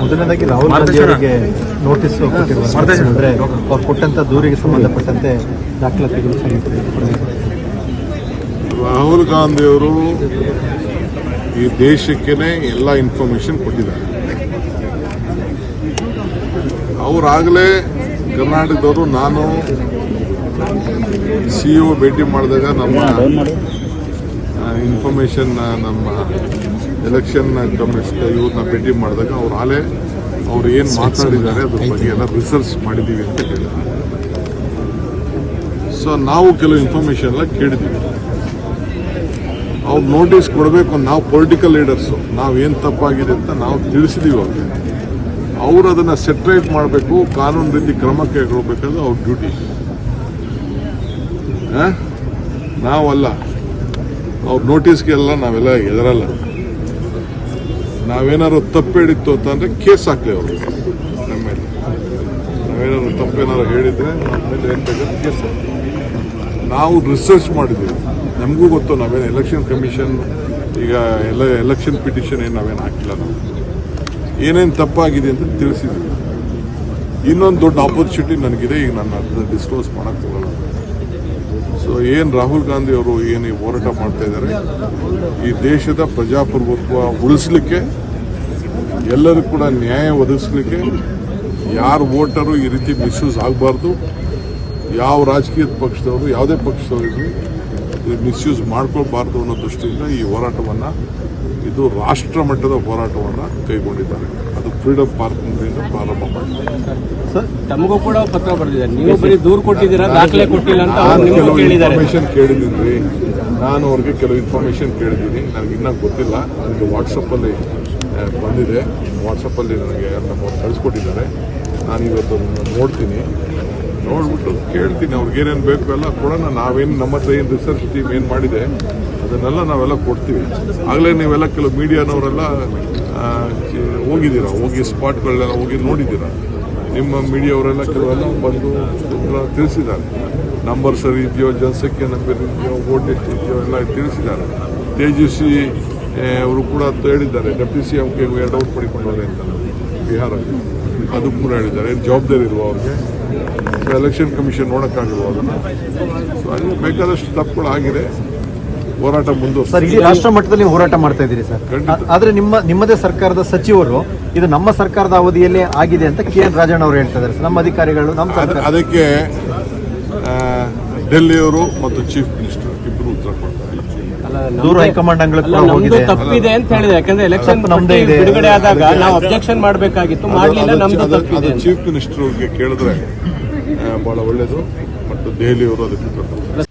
ಮೊದಲನೇದಾಗಿ ರಾಹುಲ್ ಗಾಂಧಿ ಅವರಿಗೆ ನೋಟಿಸ್ ಕೊಟ್ಟಿರುವಂತೆ ಅಂದ್ರೆ ಅವ್ರು ಕೊಟ್ಟಂತ ದೂರಿಗೆ ಸಂಬಂಧಪಟ್ಟಂತೆ ದಾಖಲಾತಿಗಳು ರಾಹುಲ್ ಗಾಂಧಿ ಅವರು ಈ ದೇಶಕ್ಕೇನೆ ಎಲ್ಲ ಇನ್ಫಾರ್ಮೇಶನ್ ಕೊಟ್ಟಿದ್ದಾರೆ. ಅವರಾಗಲೇ ಕರ್ನಾಟಕದವರು ನಾನು ಸಿ ಒ ಭೇಟಿ ಮಾಡಿದಾಗ ನಮ್ಮ ಇನ್ಫಾರ್ಮೇಶನ್ ನಮ್ಮ ಎಲೆಕ್ಷನ್ ಕಮಿಷನ್ ಇವ್ರನ್ನ ಭೇಟಿ ಮಾಡಿದಾಗ ಅವ್ರು ಆಲೇ ಅವ್ರು ಏನು ಮಾತಾಡಿದ್ದಾರೆ ಅದ್ರ ಬಗ್ಗೆ ಎಲ್ಲ ರಿಸರ್ಚ್ ಮಾಡಿದ್ದೀವಿ ಅಂತ ಹೇಳಿದ್ರು. ಸೊ ನಾವು ಕೆಲವು ಇನ್ಫಾರ್ಮೇಷನ್ ಎಲ್ಲ ಕೇಳಿದ್ದೀವಿ ಅವ್ರು ನೋಟಿಸ್ ಕೊಡಬೇಕು ನಾವು ಪೊಲಿಟಿಕಲ್ ಲೀಡರ್ಸು ಏನು ತಪ್ಪಾಗಿದೆ ಅಂತ ನಾವು ತಿಳಿಸಿದೀವಿ ಅವ್ರಿಗೆ. ಅವರು ಅದನ್ನು ಸೆಟ್ರೇಟ್ ಮಾಡಬೇಕು ಕಾನೂನು ರೀತಿ ಕ್ರಮ ಕೈಗೊಳ್ಬೇಕಾದ್ರೆ ಅವ್ರ ಡ್ಯೂಟಿ ನಾವಲ್ಲ. ಅವ್ರ ನೋಟಿಸ್ಗೆಲ್ಲ ನಾವೆಲ್ಲ ಎದರಲ್ಲ ನಾವೇನಾದ್ರು ತಪ್ಪು ಹೇಳಿತ್ತು ಅಂದರೆ ಕೇಸ್ ಹಾಕ್ಲಿ ಅವರು. ನಮ್ಮ ಮೇಲೆ. ನಾವೇನಾದ್ರು ತಪ್ಪೇನಾದ್ರು ಹೇಳಿದರೆ ಕೇಸ್ ನಾವು ರಿಸರ್ಚ್ ಮಾಡಿದ್ದೀವಿ. ನಮಗೂ ಗೊತ್ತು ನಾವೇನು ಎಲೆಕ್ಷನ್ ಕಮಿಷನ್ ಈಗ ಎಲ್ಲ ಎಲೆಕ್ಷನ್ ಪಿಟಿಷನ್ ಏನು ನಾವೇನು ಹಾಕಿಲ್ಲ ನಾವು. ಏನೇನು ತಪ್ಪಾಗಿದೆ ಅಂತ ತಿಳಿಸಿದ್ವಿ ಇನ್ನೊಂದು ದೊಡ್ಡ ಆಪರ್ಚುನಿಟಿ ನನಗಿದೆ. ಈಗ ನಾನು ಅದನ್ನ ಡಿಸ್ಕ್ಲೋಸ್ ಮಾಡಕ್ಕೆ ಹೋಗಲ್ಲ ಸೊ ಏನು ರಾಹುಲ್ ಗಾಂಧಿ ಅವರು ಏನು ಈ ಹೋರಾಟ ಮಾಡ್ತಾ ಇದ್ದಾರೆ? ಈ ದೇಶದ ಪ್ರಜಾಪ್ರಭುತ್ವ ಉಳಿಸ್ಲಿಕ್ಕೆ, ಎಲ್ಲರೂ ಕೂಡ ನ್ಯಾಯ ಒದಗಿಸ್ಲಿಕ್ಕೆ ಯಾರು ವೋಟರು ಈ ರೀತಿ ಮಿಸ್ಯೂಸ್ ಆಗಬಾರ್ದು? ಯಾವ ರಾಜಕೀಯ ಪಕ್ಷದವರು ಯಾವುದೇ ಪಕ್ಷದವರು ಮಿಸ್ಯೂಸ್ ಮಾಡ್ಕೊಳ್ಬಾರ್ದು ಅನ್ನೋ ದೃಷ್ಟಿಯಿಂದ ಈ ಹೋರಾಟವನ್ನು ಇದು ರಾಷ್ಟ್ರ ಮಟ್ಟದ ಹೋರಾಟವನ್ನು ಕೈಗೊಂಡಿದ್ದಾರೆ. ಅದು ಫ್ರೀಡಮ್ ಪಾರ್ಕ್ನಿಂದ ಪ್ರಾರಂಭ ಸರ್ ತಮಗೂ ಕೂಡ ಪತ್ರ ಬರೆದಿದ್ದಾರೆ. ನೀವು ಬರೀ ದೂರು ಕೊಟ್ಟಿದ್ದೀರಾ ದಾಖಲೆ ಕೊಟ್ಟಿಲ್ಲ ಅಂತ ಕೆಲವು ಇನ್ಫಾರ್ಮೇಶನ್ ಕೇಳಿದ್ದೀನಿ. ನಾನು ಅವ್ರಿಗೆ ಕೆಲವು ಇನ್ಫಾರ್ಮೇಶನ್ ಕೇಳಿದ್ದೀನಿ. ನನಗೆ ಇನ್ನೂ ಗೊತ್ತಿಲ್ಲ. ನನಗೆ ವಾಟ್ಸಪ್ಪಲ್ಲಿ ಬಂದಿದೆ. ವಾಟ್ಸಪ್ಪಲ್ಲಿ ನನಗೆ ನಮ್ಮವ್ರು ಕಳಿಸ್ಕೊಟ್ಟಿದ್ದಾರೆ. ನಾನು ಇವತ್ತು ನೋಡ್ತೀನಿ. ನೋಡ್ಬಿಟ್ಟು ಕೇಳ್ತೀನಿ, ಅವ್ರಿಗೆ ಏನೇನು ಬೇಕು ಎಲ್ಲ ಕೊಡೋಣ. ನಾವೇನು ನಮ್ಮ ಹತ್ರ ಏನು ರಿಸರ್ಚ್ ಟೀಮ್ ಏನು ಮಾಡಿದೆ, ಅದನ್ನೆಲ್ಲ ನಾವೆಲ್ಲ ಕೊಡ್ತೀವಿ. ಆಗಲೇ ನೀವೆಲ್ಲ ಕೆಲವು ಮೀಡಿಯಾನವರೆಲ್ಲ ಹೋಗಿದ್ದೀರಾ? ಹೋಗಿ ಸ್ಪಾಟ್ಗಳನ್ನೆಲ್ಲ ಹೋಗಿ ನೋಡಿದ್ದೀರಾ? ನಿಮ್ಮ ಮೀಡಿಯಾವರೆಲ್ಲ ಕೆಲವೆಲ್ಲ ಬಂದು ತಿಳಿಸಿದ್ದಾರೆ. ನಂಬರ್ ಸರಿ ಇದೆಯೋ, ಜನಸಂಖ್ಯೆ ನಂಬರ್ ಇದೆಯೋ ವೋಟ್ ಎಷ್ಟು ಇದೆಯೋ, ಎಲ್ಲ ತಿಳಿಸಿದ್ದಾರೆ. ತೇಜಸ್ವಿ ಅವರು ಕೂಡ ಹೇಳಿದ್ದಾರೆ. ಡೆಪ್ಟಿ ಸಿ ಎಂ ಕೆ ಎರಡು ಔಟ್ ಪಡಿಕೊಂಡವ್ರೆ ಅಂತ. ಬಿಹಾರಲ್ಲಿ ಅದು ಕೂಡ ಹೇಳಿದ್ದಾರೆ. ಜವಾಬ್ದಾರಿ ಇಲ್ವಾ ಅವ್ರಿಗೆ? ಎಲೆಕ್ಷನ್ ಕಮಿಷನ್ ನೋಡೋಕ್ಕಾಗಿಲ್ಲ ಅದನ್ನು? ಸೊ ಅಲ್ಲಿ ಬೇಕಾದಷ್ಟು ತಪ್ಪುಗಳು ಆಗಿದೆ. ಹೋರಾಟ ಮುಂದುವರ್ಸ. ಸರ್ ಇಡೀ ರಾಷ್ಟ್ರ ಮಟ್ಟದಲ್ಲಿ ಹೋರಾಟ ಮಾಡ್ತಾ ಇದ್ದೀರಿ ಸರ್. ಆದರೆ ಆದ್ರೆ ನಿಮ್ಮ ನಿಮ್ಮದೇ ಸರ್ಕಾರದ ಸಚಿವರು ಇದು ನಮ್ಮ ಸರ್ಕಾರದ ಅವಧಿಯಲ್ಲೇ ಆಗಿದೆ ಅಂತ ಕೆ ಎನ್ ರಾಜಣ್ಣ ಅವರು ಹೇಳ್ತಾ ಇದ್ದಾರೆ ಸರ್. ನಮ್ಮ ಅಧಿಕಾರಿಗಳು ನಮ್ಮ ಅದ- ಅದಕ್ಕೆ ಆ, ಡೆಲ್ಲಿಯವರು ಮತ್ತು ಚೀಫ್ ಮಿನಿಸ್ಟರ್ ಇಬ್ಬರು ಉತ್ತರ ಕೊಡ್ತಾರೆ. ಅಲ್ಲ, ದೂರ ಹೈಕಮಾಂಡ್ ಅಂಗಳ ತಪ್ಪಿದೆ ಅಂತ ಹೇಳಿದೆ. ಯಾಕಂದ್ರೆ ಎಲೆಕ್ಷನ್ ತಪ್ಪು ನಮ್ದೇ ಇದೆ. ಬಿಡುಗಡೆ ಆದಾಗ ನಾವು ಅಬ್ಜೆಕ್ಷನ್ ಮಾಡಬೇಕಾಗಿತ್ತು. ಮಾಡಲಿಲ್ಲ ನಮ್ದು ತಪ್ಪಿದೆ ಚೀಫ್ ಮಿನಿಸ್ಟರ್ ಕೇಳಿದ್ರೆ ಬಹಳ ಒಳ್ಳೇದು. ಮತ್ತು ದೆಹಲಿಯವರು ಅದಕ್ಕೆ